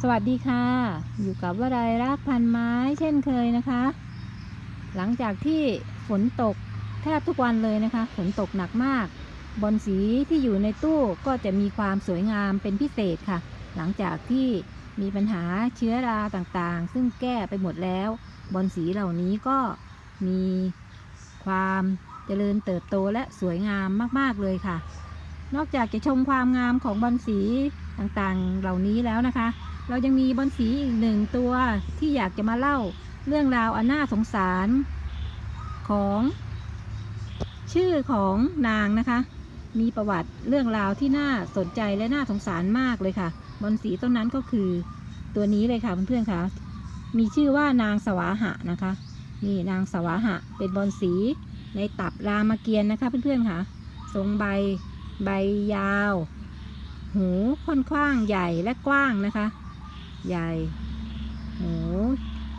สวัสดีค่ะ อยู่กับวรายรักพันไม้เช่นเคยนะคะ หลังจากที่ฝนตกแทบทุกวันเลยนะคะ ฝนตกหนักมาก บอลสีที่อยู่ในตู้ก็จะมีความสวยงามเป็นพิเศษค่ะ หลังจากที่มีปัญหาเชื้อราต่างๆ ซึ่งแก้ไปหมดแล้ว บอลสีเหล่านี้ก็มีความเจริญเติบโตและสวยงามมาก ๆ เลยค่ะ นอกจากจะชมความงามของบอลสีต่างๆ เหล่านี้แล้วนะคะ เรายังมีบอลสีอีกหนึ่งตัวที่อยากจะมาเล่าเรื่องราวอันน่าสงสารของ ชื่อของนางนะคะ มีประวัติเรื่องราวที่น่าสนใจและน่าสงสารมากเลยค่ะ บอลสีต้นนั้นก็คือตัวนี้เลยค่ะเพื่อนๆค่ะ มีชื่อว่านางสวาหะนะคะ นี่นางสวาหะเป็นบอลสีในตับรามเกียรติ์นะคะเพื่อนๆค่ะ ทรงใบใบยาว หูค่อนข้างใหญ่และกว้างนะคะ ใหญ่ หู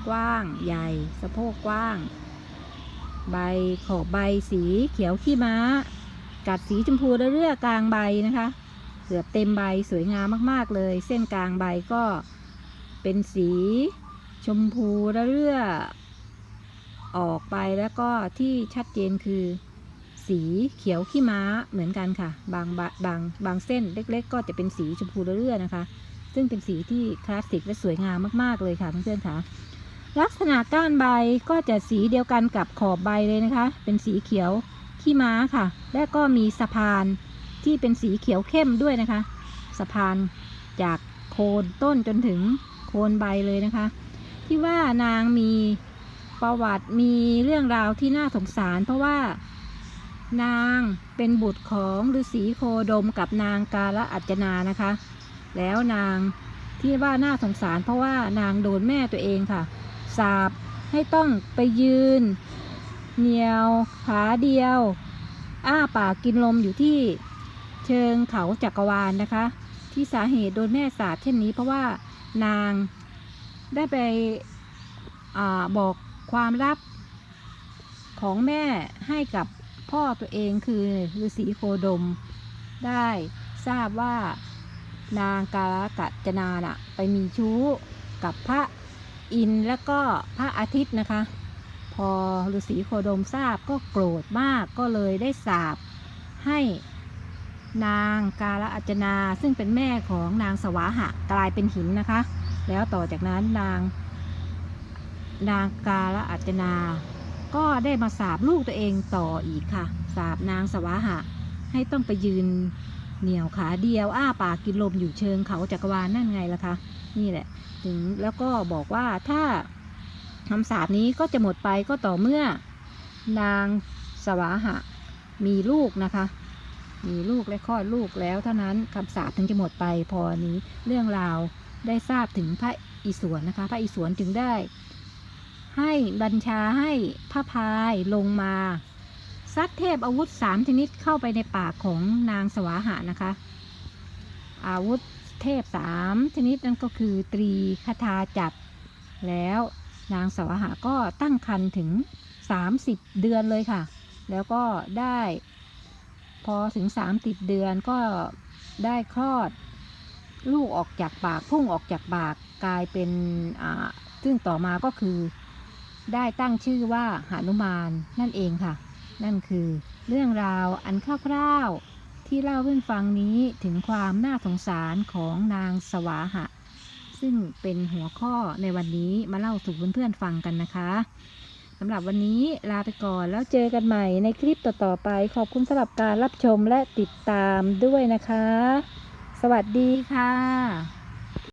กว้าง ใหญ่ สะโพกกว้าง ใบขอบใบสีเขียวขี้ม้า กัดสีชมพูเรื่อยๆกลางใบนะคะ เกือบเต็มใบสวยงามมากๆเลย เส้นกลางใบก็เป็นสีชมพูเรื่อยออกไปแล้วก็ที่ชัดเจนคือ สีเขียวขี้ม้าเหมือนกันค่ะ บางบะบางบางเส้นเล็ก ๆ ก็จะเป็นสีชมพูเรื่อยๆนะคะ ซึ่งเป็นสีที่คลาสสิกและสวยงามมากๆเลยค่ะเพื่อนๆค่ะลักษณะก้านใบก็จะสีเดียวกันกับขอบใบเลยนะคะ เป็นสีเขียวขี้ม้าค่ะ และก็มีสะพานที่เป็นสีเขียวเข้มด้วยนะคะ สะพานจากโคนต้นจนถึงโคนใบเลยนะคะ ที่ว่านางมีประวัติมีเรื่องราวที่น่าสงสาร เพราะว่า นางเป็นบุตรของฤาษีโคดมกับนางกาละอัจจนานะคะ แล้วนางที่ว่าน่าสงสารเพราะว่านางโดนแม่ตัวเองค่ะ สาบให้ต้องไปยืน เหนียวขาเดียว อ้าปากกินลมอยู่ที่เชิงเขาจักรวาลนะคะ ที่สาเหตุโดนแม่สาบเช่นนี้เพราะว่านางได้ไปอบอกความลับของแม่ให้กับพ่อตัวเองคือฤาษีโคดมได้ทราบว่า นางกาลกัจนาน่ะไปมีชู้กับพระอินแล้วก็พระอาทิตย์นะคะ พอฤาษีโคดมทราบก็โกรธมากก็เลยได้สาบให้นางกาลอัจนาซึ่งเป็นแม่ของนางสวาหะกลายเป็นหินนะคะ แล้วต่อจากนั้นนาง นางกาลอัจจนา ก็ได้มาสาบลูกตัวเองต่ออีกค่ะ สาบนางสวาหะให้ต้องไปยืน เหนียวขาเดียว อ้าปากกินลมอยู่เชิงเขาจักรวาลนั่นไงล่ะคะ นี่แหละ ถึงแล้วก็บอกว่าถ้าคำสาปนี้ก็จะหมดไปก็ต่อเมื่อ นางสวาหะ มีลูกนะคะ มีลูกและคลอดลูกแล้วเท่านั้นคำสาปถึงจะหมดไปพอนี้เรื่องราวได้ทราบถึงพระอิศวรนะคะ พระอิศวรจึงได้ ให้บัญชาให้พระพายลงมา ซัดเทพอาวุธสามชนิดเข้าไปในปากของนางสวาหะนะคะ อาวุธเทพสามชนิดนั่นก็คือตรีคาถาจับแล้วนางสวหาก็ตั้งครรภ์ถึง 30 เดือนเลยค่ะ แล้วก็ได้ พอถึง30เดือนก็ได้คลอด ลูกออกจากปากพุ่งออกจากปากกลายเป็นอ่าซึ่งต่อมาก็คือ ได้ตั้งชื่อว่าหานุมานนั่นเองค่ะ นั่นคือเรื่องราวอันคร่าวๆที่เล่าเพื่อนฟังนี้ถึงความน่าสงสารของนางสวาหะ ซึ่งเป็นหัวข้อในวันนี้มาเล่าสู่เพื่อนๆฟังกันนะคะสำหรับวันนี้ลาไปก่อนแล้วเจอกันใหม่ในคลิปต่อๆไป ขอบคุณสำหรับการรับชมและติดตามด้วยนะคะ สวัสดีค่ะ